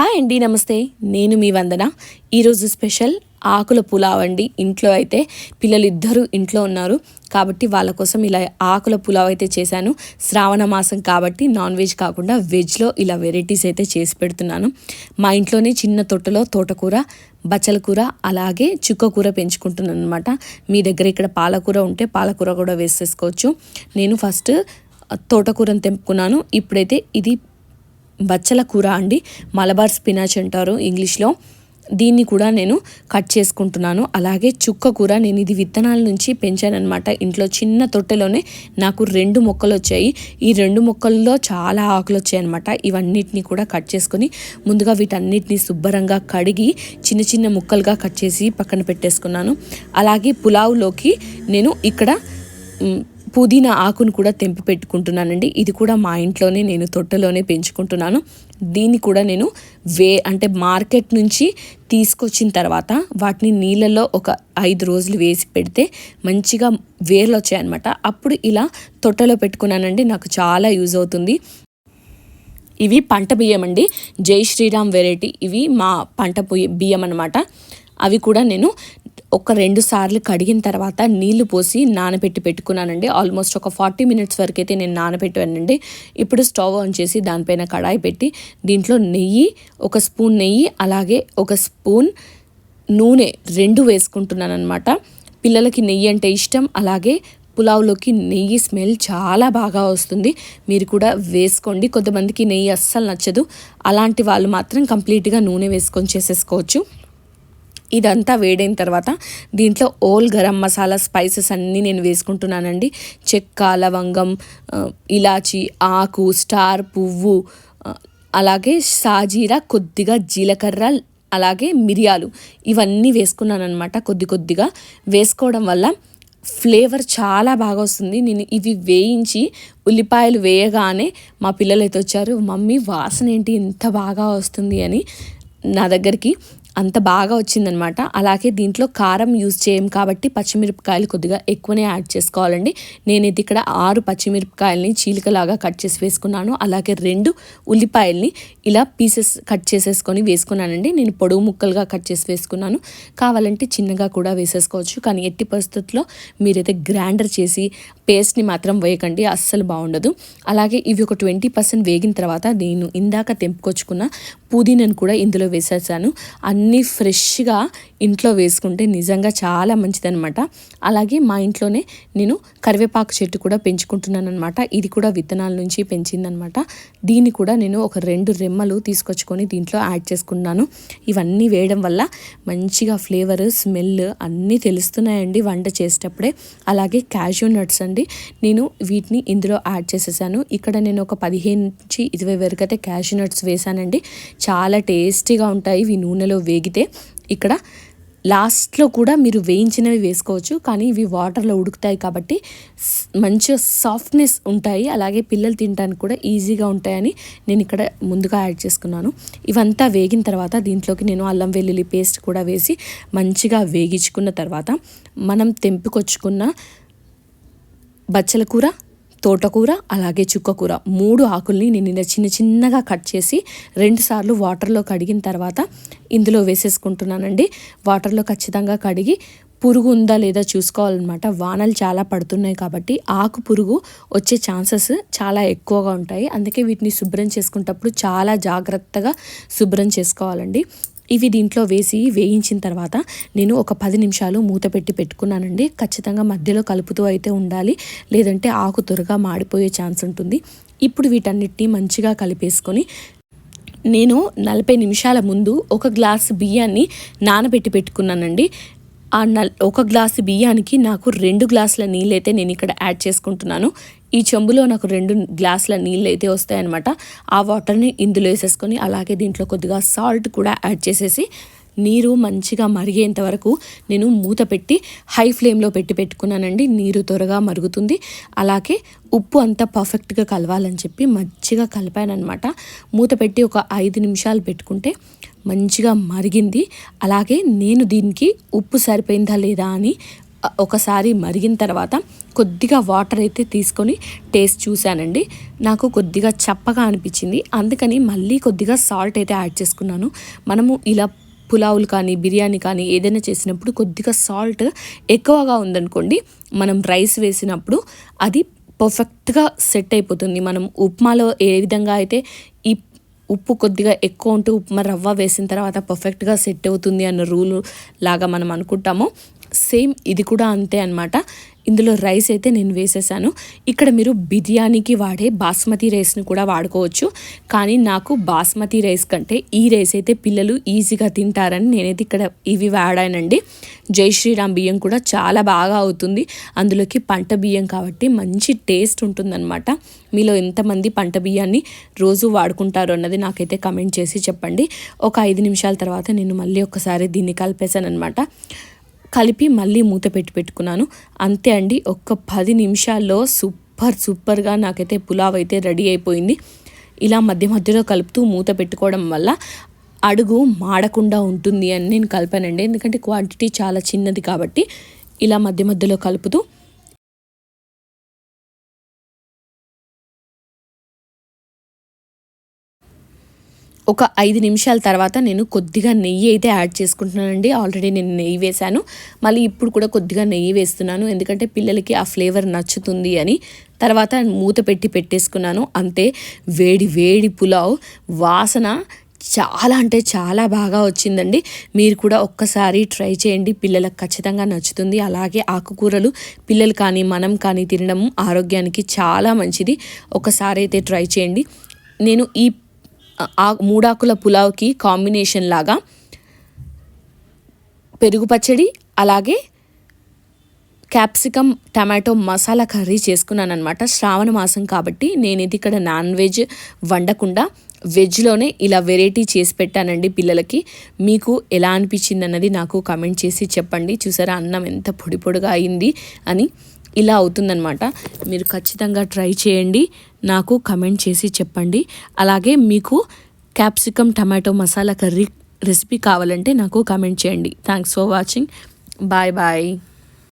Hi అండి నమస్తే. నేను మీ వందన. ఈరోజు స్పెషల్ ఆకుల పులావ్ అండి. ఇంట్లో అయితే పిల్లలు ఇద్దరు ఇంట్లో ఉన్నారు. కాబట్టి వాళ్ళ కోసం ఇలా ఆకుల పులావ్ అయితే చేశాను. శ్రావణ మాసం కాబట్టి నాన్ వెజ్ కాకుండా వెజ్లో ఇలా వెరైటీస్ అయితే చేసి పెడుతున్నాను. మా ఇంట్లోనే చిన్న తొట్టలో తోటకూర బచ్చల కూర అలాగే చుక్క కూర పెంచుకుంటున్నాను అనమాట మీ దగ్గర ఇక్కడ పాలకూర ఉంటే పాలకూర కూడా వేసేసుకోవచ్చు. నేను ఫస్ట్ తోటకూరను తెంపుకున్నాను. ఇప్పుడైతే ఇది బచ్చల కూర అండి. మలబార్ స్పినాచ్ అంటారు ఇంగ్లీష్లో. దీన్ని కూడా నేను కట్ చేసుకుంటున్నాను. అలాగే చుక్క కూర నేను ఇది విత్తనాల నుంచి పెంచానమాట ఇంట్లో చిన్న తొట్టెలోనే నాకు రెండు మొక్కలు వచ్చాయి. ఈ రెండు మొక్కల్లో చాలా ఆకులు వచ్చాయి అనమాట ఇవన్నిటిని కూడా కట్ చేసుకొని ముందుగా వీటన్నిటిని శుభ్రంగా కడిగి చిన్న చిన్న ముక్కలుగా కట్ చేసి పక్కన పెట్టేసుకున్నాను. అలాగే పులావులోకి నేను ఇక్కడ పుదీనా ఆకును కూడా తెంపి పెట్టుకుంటున్నానండి. ఇది కూడా మా ఇంట్లోనే నేను తొట్టలోనే పెంచుకుంటున్నాను. దీన్ని కూడా నేను వే అంటే మార్కెట్ నుంచి తీసుకొచ్చిన తర్వాత వాటిని నీళ్ళల్లో ఒక ఐదు రోజులు వేసి పెడితే మంచిగా వేర్లు వచ్చాయన్నమాట. అప్పుడు ఇలా తొట్టలో పెట్టుకున్నానండి. నాకు చాలా యూజ్ అవుతుంది. ఇవి పంట బియ్యం అండి జై శ్రీరామ్ వెరైటీ. ఇవి మా పంట బియ్యం అనమాట అవి కూడా నేను ఒక రెండు సార్లు కడిగిన తర్వాత నీళ్ళు పోసి నానబెట్టి పెట్టుకున్నానండి. ఆల్మోస్ట్ ఒక ఫార్టీ మినిట్స్ వరకు అయితే నేను నానబెట్టానండి. ఇప్పుడు స్టవ్ ఆన్ చేసి దానిపైన కడాయి పెట్టి దీంట్లో నెయ్యి ఒక స్పూన్ నెయ్యి అలాగే ఒక స్పూన్ నూనె రెండు వేసుకుంటున్నాను అనమాట పిల్లలకి నెయ్యి అంటే ఇష్టం. అలాగే పులావ్లోకి నెయ్యి స్మెల్ చాలా బాగా వస్తుంది. మీరు కూడా వేసుకోండి. కొంతమందికి నెయ్యి అస్సలు నచ్చదు. అలాంటి వాళ్ళు మాత్రం కంప్లీట్గా నూనె వేసుకొని చేసేసుకోవచ్చు. ఇదంతా వేడైన తర్వాత దీంట్లో ఓల్ గరం మసాలా స్పైసెస్ అన్నీ నేను వేసుకుంటున్నానండి. చెక్క లవంగం ఇలాచి ఆకు స్టార్ పువ్వు అలాగే సాజీరా కొద్దిగా జీలకర్ర అలాగే మిరియాలు ఇవన్నీ వేసుకున్నాను అనమాట కొద్ది కొద్దిగా. వేసుకోవడం వల్ల ఫ్లేవర్ చాలా బాగా వస్తుంది. నేను ఇవి వేయించి ఉల్లిపాయలు వేయగానే మా పిల్లలు అయితే వచ్చారు మమ్మీ వాసన ఏంటి ఇంత బాగా వస్తుంది అని నా దగ్గరికి అంత బాగా వచ్చిందనమాట. అలాగే దీంట్లో కారం యూజ్ చేయం కాబట్టి పచ్చిమిరపకాయలు కొద్దిగా ఎక్కువనే యాడ్ చేసుకోవాలండి. నేనైతే ఇక్కడ ఆరు పచ్చిమిరపకాయలని చీలికలాగా కట్ చేసి వేసుకున్నాను. అలాగే రెండు ఉల్లిపాయల్ని ఇలా పీసెస్ కట్ చేసేసుకొని వేసుకున్నానండి. నేను పొడవు ముక్కలుగా కట్ చేసి వేసుకున్నాను. కావాలంటే చిన్నగా కూడా వేసేసుకోవచ్చు. కానీ ఎట్టి పరిస్థితుల్లో మీరైతే గ్రైండర్ చేసి పేస్ట్ని మాత్రం వేయకండి. అస్సలు బాగుండదు. అలాగే ఇవి ఒక ట్వంటీ పర్సెంట్ వేగిన తర్వాత నేను ఇందాక తెంపుకొచ్చుకున్న పుదీనాను కూడా ఇందులో వేసేసాను. అన్నీ అన్నీ ఫ్రెష్గా ఇంట్లో వేసుకుంటే నిజంగా చాలా మంచిదనమాట అలాగే మా ఇంట్లోనే నేను కరివేపాకు చెట్టు కూడా పెంచుకుంటున్నాను అనమాట ఇది కూడా విత్తనాల నుంచి పెంచిందనమాట దీన్ని కూడా నేను ఒక రెండు రెమ్మలు తీసుకొచ్చుకొని దీంట్లో యాడ్ చేసుకున్నాను. ఇవన్నీ వేయడం వల్ల మంచిగా ఫ్లేవర్ స్మెల్ అన్నీ తెలుస్తున్నాయండి వంట చేసేటప్పుడే. అలాగే క్యాషూ నట్స్ అండి. నేను వీటిని ఇందులో యాడ్ చేసేసాను. ఇక్కడ నేను ఒక పదిహేను నుంచి ఇరవై వరకు అయితే క్యాషూ నట్స్ వేసానండి. చాలా టేస్టీగా ఉంటాయి. ఇవి నూనెలో వేగితే ఇక్కడ లాస్ట్లో కూడా మీరు వేయించినవి వేసుకోవచ్చు కానీ ఇవి వాటర్లో ఉడుకుతాయి కాబట్టి మంచిగా సాఫ్ట్నెస్ ఉంటాయి. అలాగే పిల్లలు తినడానికి కూడా ఈజీగా ఉంటాయని నేను ఇక్కడ ముందుగా యాడ్ చేసుకున్నాను. ఇవంతా వేగిన తర్వాత దీంట్లోకి నేను అల్లం వెల్లుల్లి పేస్ట్ కూడా వేసి మంచిగా వేగించుకున్న తర్వాత మనం తెంపుకొచ్చుకున్న బచ్చల కూర తోటకూర అలాగే చుక్కకూర. మూడు ఆకుల్ని నేను చిన్న చిన్నగా కట్ చేసి రెండుసార్లు వాటర్లో కడిగిన తర్వాత ఇందులో వేసేసుకుంటున్నానండి. వాటర్లో ఖచ్చితంగా కడిగి పురుగు ఉందా లేదా చూసుకోవాలన్నమాట. వానలు చాలా పడుతున్నాయి కాబట్టి ఆకు పురుగు వచ్చే ఛాన్సెస్ చాలా ఎక్కువగా ఉంటాయి. అందుకే వీటిని శుభ్రం చేసుకునేటప్పుడు చాలా జాగ్రత్తగా శుభ్రం చేసుకోవాలండి. ఇవి దీంట్లో వేసి వేయించిన తర్వాత నేను ఒక పది నిమిషాలు మూత పెట్టి పెట్టుకున్నానండి. ఖచ్చితంగా మధ్యలో కలుపుతూ అయితే ఉండాలి. లేదంటే ఆకు త్వరగా మాడిపోయే ఛాన్స్ ఉంటుంది. ఇప్పుడు వీటన్నిటిని మంచిగా కలిపేసుకొని నేను నలభై నిమిషాల ముందు ఒక గ్లాస్ బియ్యాన్ని నానబెట్టి పెట్టుకున్నానండి. ఆ ఒక గ్లాసు బియ్యానికి నాకు రెండు గ్లాసుల నీళ్ళైతే నేను ఇక్కడ యాడ్ చేసుకుంటున్నాను. ఈ చెంబులో నాకు రెండు గ్లాసుల నీళ్ళు అయితే వస్తాయన్నమాట. ఆ వాటర్ని ఇందులో వేసేసుకొని అలాగే దీంట్లో కొద్దిగా సాల్ట్ కూడా యాడ్ చేసేసి నీరు మంచిగా మరిగేంత వరకు నేను మూత పెట్టి హై ఫ్లేమ్లో పెట్టి పెట్టుకున్నానండి. నీరు త్వరగా మరుగుతుంది. అలాగే ఉప్పు అంతా పర్ఫెక్ట్గా కలవాలని చెప్పి మంచిగా కలిపానమాట మూత పెట్టి ఒక ఐదు నిమిషాలు పెట్టుకుంటే మంచిగా మరిగింది. అలాగే నేను దీనికి ఉప్పు సరిపోయిందా లేదా అని ఒకసారి మరిగిన తర్వాత కొద్దిగా వాటర్ అయితే తీసుకొని టేస్ట్ చూశానండి. నాకు కొద్దిగా చప్పగా అనిపించింది. అందుకని మళ్ళీ కొద్దిగా సాల్ట్ అయితే యాడ్ చేసుకున్నాను. మనము ఇలా పులావులు కానీ బిర్యానీ కానీ ఏదైనా చేసినప్పుడు కొద్దిగా సాల్ట్ ఎక్కువగా ఉందనుకోండి మనం రైస్ వేసినప్పుడు అది పర్ఫెక్ట్గా సెట్ అయిపోతుంది. మనం ఉప్మాలో ఏ విధంగా అయితే ఈ ఉప్పు కొద్దిగా ఎక్కువ ఉంటే ఉప్మా రవ్వ వేసిన తర్వాత పర్ఫెక్ట్గా సెట్ అవుతుంది అన్న రూల్ లాగా మనం అనుకుంటాము. సేమ్ ఇది కూడా అంతే అనమాట ఇందులో రైస్ అయితే నేను వేసేసాను. ఇక్కడ మీరు బిర్యానీకి వాడే బాస్మతి రైస్ని కూడా వాడుకోవచ్చు. కానీ నాకు బాస్మతి రైస్ కంటే ఈ రైస్ అయితే పిల్లలు ఈజీగా తింటారని నేనైతే ఇక్కడ ఇవి వాడానండి. జై శ్రీరామ్ బియ్యం కూడా చాలా బాగా అవుతుంది. అందులోకి పంట బియ్యం కాబట్టి మంచి టేస్ట్ ఉంటుందన్నమాట. మీలో ఎంతమంది పంట బియ్యాన్ని రోజు వాడుకుంటారు అన్నది నాకైతే కమెంట్ చేసి చెప్పండి. ఒక ఐదు నిమిషాల తర్వాత నేను మళ్ళీ ఒకసారి దీన్ని కలిపేశాను అనమాట కలిపి మళ్ళీ మూత పెట్టి పెట్టుకున్నాను. అంతే అండి ఒక్క పది నిమిషాల్లో సూపర్ సూపర్గా నాకైతే పులావ్ అయితే రెడీ అయిపోయింది. ఇలా మధ్య మధ్యలో కలుపుతూ మూత పెట్టుకోవడం వల్ల అడుగు మాడకుండా ఉంటుంది అని నేను కలిపానండి. ఎందుకంటే క్వాంటిటీ చాలా చిన్నది కాబట్టి ఇలా మధ్య మధ్యలో కలుపుతూ ఒక ఐదు నిమిషాల తర్వాత నేను కొద్దిగా నెయ్యి అయితే యాడ్ చేసుకుంటున్నానండి. ఆల్రెడీ నేను నెయ్యి వేశాను. మళ్ళీ ఇప్పుడు కూడా కొద్దిగా నెయ్యి వేస్తున్నాను. ఎందుకంటే పిల్లలకి ఆ ఫ్లేవర్ నచ్చుతుంది అని. తర్వాత మూత పెట్టి పెట్టేసుకున్నాను. అంతే. వేడి వేడి పులావ్. వాసన చాలా అంటే చాలా బాగా వచ్చిందండి. మీరు కూడా ఒక్కసారి ట్రై చేయండి. పిల్లలకు ఖచ్చితంగా నచ్చుతుంది. అలాగే ఆకుకూరలు పిల్లలు కానీ మనం కానీ తినడం ఆరోగ్యానికి చాలా మంచిది. ఒకసారి అయితే ట్రై చేయండి. నేను ఈ ఆ మూడాకుల పులావ్కి కాంబినేషన్ లాగా పెరుగు పచ్చడి అలాగే క్యాప్సికమ్ టమాటో మసాలా కర్రీ చేసుకున్నాను అనమాట శ్రావణ మాసం కాబట్టి నేను ఇది ఇక్కడ నాన్ వెజ్ వండకుండా వెజ్లోనే ఇలా వెరైటీ చేసి పెట్టానండి పిల్లలకి. మీకు ఎలా అనిపించింది అన్నది నాకు కమెంట్ చేసి చెప్పండి. చూసారా అన్నం ఎంత పొడి పొడిగా అయింది అని. ఇలా అవుతుందన్నమాట. మీరు ఖచ్చితంగా ట్రై చేయండి. నాకు కమెంట్ చేసి చెప్పండి. అలాగే మీకు capsicum tomato masala curry recipe కావాలంటే నాకు కమెంట్ చేయండి. Thanks for watching. Bye bye.